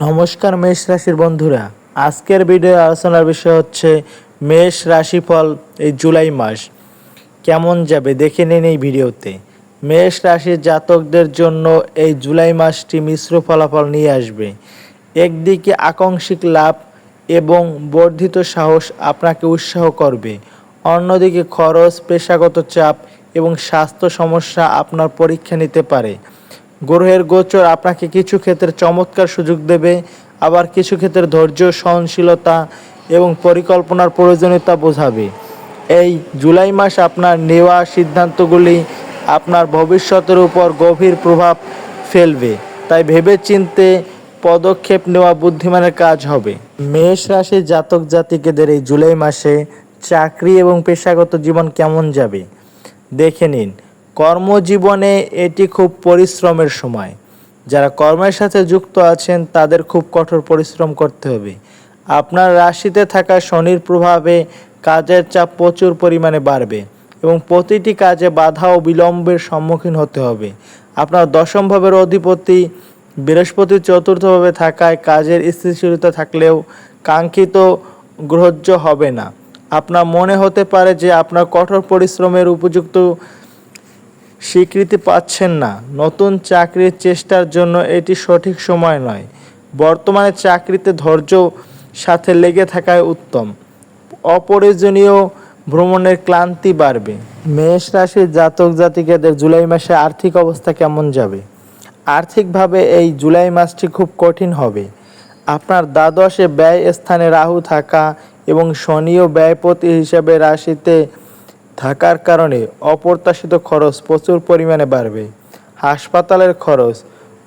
নমস্কার মেষ রাশির বন্ধুরা। আজকের ভিডিও আলোচনার বিষয় হচ্ছে মেষ রাশিফল এই জুলাই মাস। কেমন যাবে? দেখে নিন এই ভিডিওতে মেষ রাশির জাতকদের জন্য এই জুলাই মাসটি মিশ্র ফলাফল নিয়ে আসবে। একদিকে আকাঙ্ক্ষিক লাভ এবং বর্ধিত সাহস আপনাকে উৎসাহ করবে। অন্যদিকে খরচ, পেশাগত চাপ এবং স্বাস্থ্য সমস্যা আপনার পরীক্ষা নিতে পারে। গ্রহের গোচর আপনাকে কিছু ক্ষেত্রে চমৎকার সুযোগ দেবে, আবার কিছু ক্ষেত্রে ধৈর্য, সহনশীলতা এবং পরিকল্পনার প্রয়োজনীয়তা বোঝাবে। এই জুলাই মাস আপনার নেওয়া সিদ্ধান্তগুলি আপনার ভবিষ্যতের উপর গভীর প্রভাব ফেলবে। তাই ভেবে চিনতে পদক্ষেপ নেওয়া বুদ্ধিমানের কাজ হবে। মেষ রাশি জাতক জাতিকেদের এই জুলাই মাসে চাকরি এবং পেশাগত জীবন কেমন যাবে? দেখে নিন। কর্মজীবনে এটি খুব পরিশ্রমের সময়। যারা কর্মের সাথে যুক্ত আছেন, তাদের খুব কঠোর পরিশ্রম করতে হবে। আপনার রাশিতে থাকা শনির প্রভাবে কাজের চাপ প্রচুর পরিমাণে বাড়বে এবং প্রতিটি কাজে বাধা ও বিলম্বের সম্মুখীন হতে হবে। আপনার দশম ভাবের অধিপতি বৃহস্পতি চতুর্থভাবে থাকায় কাজের স্থিতিশীলতা থাকলেও কাঙ্ক্ষিত গ্রহ্য হবে না। আপনার মনে হতে পারে যে আপনার কঠোর পরিশ্রমের উপযুক্ত স্বীকৃতি পাচ্ছেন না। নতুন চাকরির চেষ্টার জন্য এটি সঠিক সময় নয়। বর্তমানে চাকরিতে ধৈর্য সাথে লেগে থাকায় উত্তম। অপ্রয়োজনীয় ভ্রমণের ক্লান্তি বাড়বে। মেষ রাশির জাতক জাতিকাদের জুলাই মাসে আর্থিক অবস্থা কেমন যাবে? আর্থিকভাবে এই জুলাই মাসটি খুব কঠিন হবে। আপনার দ্বাদশে ব্যয় স্থানে রাহু থাকা এবং শনিও ব্যয়পতি হিসাবে রাশিতে থাকার কারণে অপ্রত্যাশিত খরচ প্রচুর পরিমাণে বাড়বে। হাসপাতালের খরচ,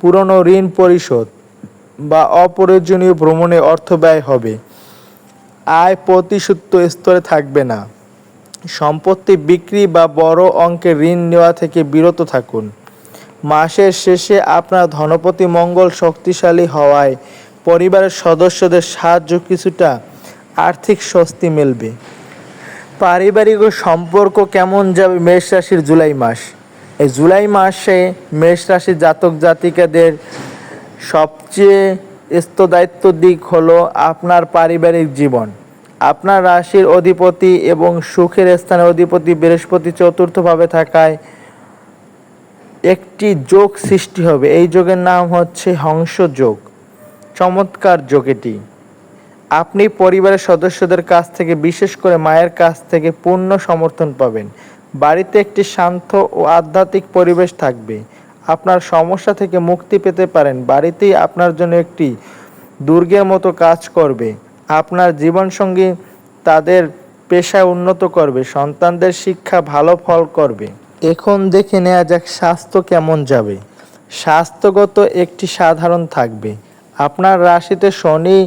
পুরনো ঋণ পরিশোধ বা অপ্রয়োজনীয় ভ্রমণে অর্থ ব্যয় হবে। আয় প্রতিশুদ্ধ স্তরে থাকবে না। সম্পত্তি বিক্রি বা বড় অঙ্কের ঋণ নেওয়া থেকে বিরত থাকুন। মাসের শেষে আপনার ধনপতি মঙ্গল শক্তিশালী হওয়ায় পরিবারের সদস্যদের সাহায্য কিছুটা আর্থিক স্বস্তি মিলবে। পারিবারিক সম্পর্ক কেমন যাবে মেষ রাশির জুলাই মাস? এই জুলাই মাসে মেষ রাশির জাতক জাতিকাদের সবচেয়ে স্তদায়িত্ব দিক হলো আপনার পারিবারিক জীবন। আপনার রাশির অধিপতি এবং সুখের স্থানের অধিপতি বৃহস্পতি চতুর্থভাবে থাকায় একটি যোগ সৃষ্টি হবে। এই যোগের নাম হচ্ছে হংস যোগ। চমৎকার যোগ এটি। আপনি পরিবারের সদস্যদের কাছ থেকে, বিশেষ করে মায়ের কাছ থেকে পূর্ণ সমর্থন পাবেন। বাড়িতে একটি শান্ত ও আধ্যাত্মিক পরিবেশ থাকবে। আপনার সমস্যা থেকে মুক্তি পেতে পারেন। বাড়িতেই আপনার জন্য একটি দুর্গের মতো কাজ করবে। আপনার জীবনসঙ্গী তাদের পেশায় উন্নত করবে। সন্তানদের শিক্ষা ভালো ফল করবে। এখন দেখে নেওয়া যাক স্বাস্থ্য কেমন যাবে। স্বাস্থ্যগত একটি সাধারণ থাকবে। আপনার রাশিতে শনি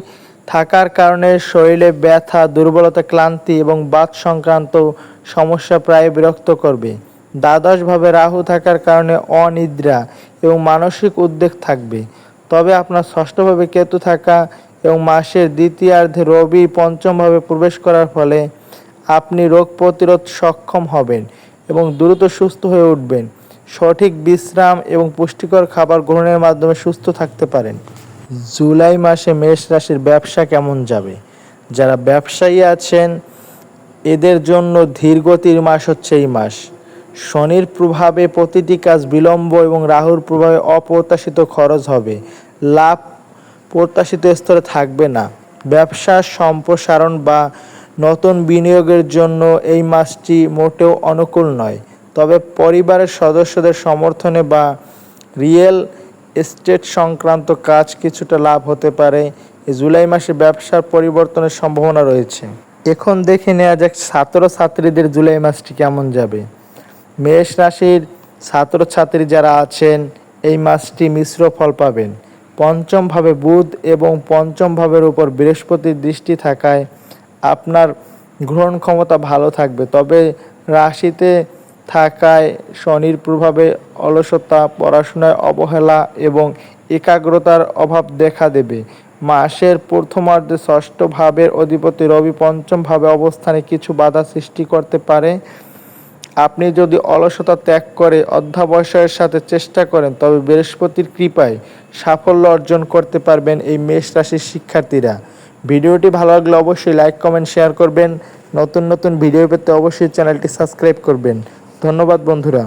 থাকার কারণে শরীরে ব্যথা, দুর্বলতা, ক্লান্তি এবং বাত সংক্রান্ত সমস্যা প্রায় বিরক্ত করবে। দ্বাদশভাবে রাহু থাকার কারণে অনিদ্রা এবং মানসিক উদ্বেগ থাকবে। তবে আপনার ষষ্ঠভাবে কেতু থাকা এবং মাসের দ্বিতীয়ার্ধে রবি পঞ্চমভাবে প্রবেশ করার ফলে আপনি রোগ প্রতিরোধ সক্ষম হবেন এবং দ্রুত সুস্থ হয়ে উঠবেন। সঠিক বিশ্রাম এবং পুষ্টিকর খাবার গ্রহণের মাধ্যমে সুস্থ থাকতে পারেন। জুলাই মাসে মেষ রাশির ব্যবসা কেমন যাবে? যারা ব্যবসায়ী আছেন, এদের জন্য ধীরগতির মাস হচ্ছে এই মাস। শনির প্রভাবে প্রতিটি কাজ বিলম্ব এবং রাহুর প্রভাবে অপ্রত্যাশিত খরচ হবে। লাভ প্রত্যাশিত স্তরে থাকবে না। ব্যবসা সম্প্রসারণ বা নতুন বিনিয়োগের জন্য এই মাসটি মোটেও অনুকূল নয়। তবে পরিবারের সদস্যদের সমর্থনে বা রিয়েল এস্টেট সংক্রান্ত কাজ কিছুটা লাভ হতে পারে। জুলাই মাসে ব্যবসার পরিবর্তনের সম্ভাবনা রয়েছে। এখন দেখে নেওয়া যাক ছাত্র ছাত্রীদের জুলাই মাসটি কেমন যাবে। মেষ রাশির ছাত্রছাত্রী যারা আছেন, এই মাসটি মিশ্র ফল পাবেন। পঞ্চম ভাবে বুধ এবং পঞ্চম ভাবের উপর বৃহস্পতির দৃষ্টি থাকায় আপনার গ্রহণ ক্ষমতা ভালো থাকবে। তবে রাশিতে থাকায় শনির প্রভাবে অলসতা, পড়াশোনায় অবহেলা এবং একাগ্রতার অভাব দেখা দেবে। মাসের প্রথমার্ধে ষষ্ঠ ভাবের অধিপতি রবি পঞ্চম ভাবে অবস্থানে কিছু বাধা সৃষ্টি করতে পারে। আপনি যদি অলসতা ত্যাগ করে অধ্যাবসায়ের সাথে চেষ্টা করেন, তবে বৃহস্পতির কৃপায় সাফল্য অর্জন করতে পারবেন এই মেষ রাশির শিক্ষার্থীরা। ভিডিওটি ভালো লাগলে অবশ্যই লাইক, কমেন্ট, শেয়ার করবেন। নতুন নতুন ভিডিও পেতে অবশ্যই চ্যানেলটি সাবস্ক্রাইব করবেন। ধন্যবাদ বন্ধুরা।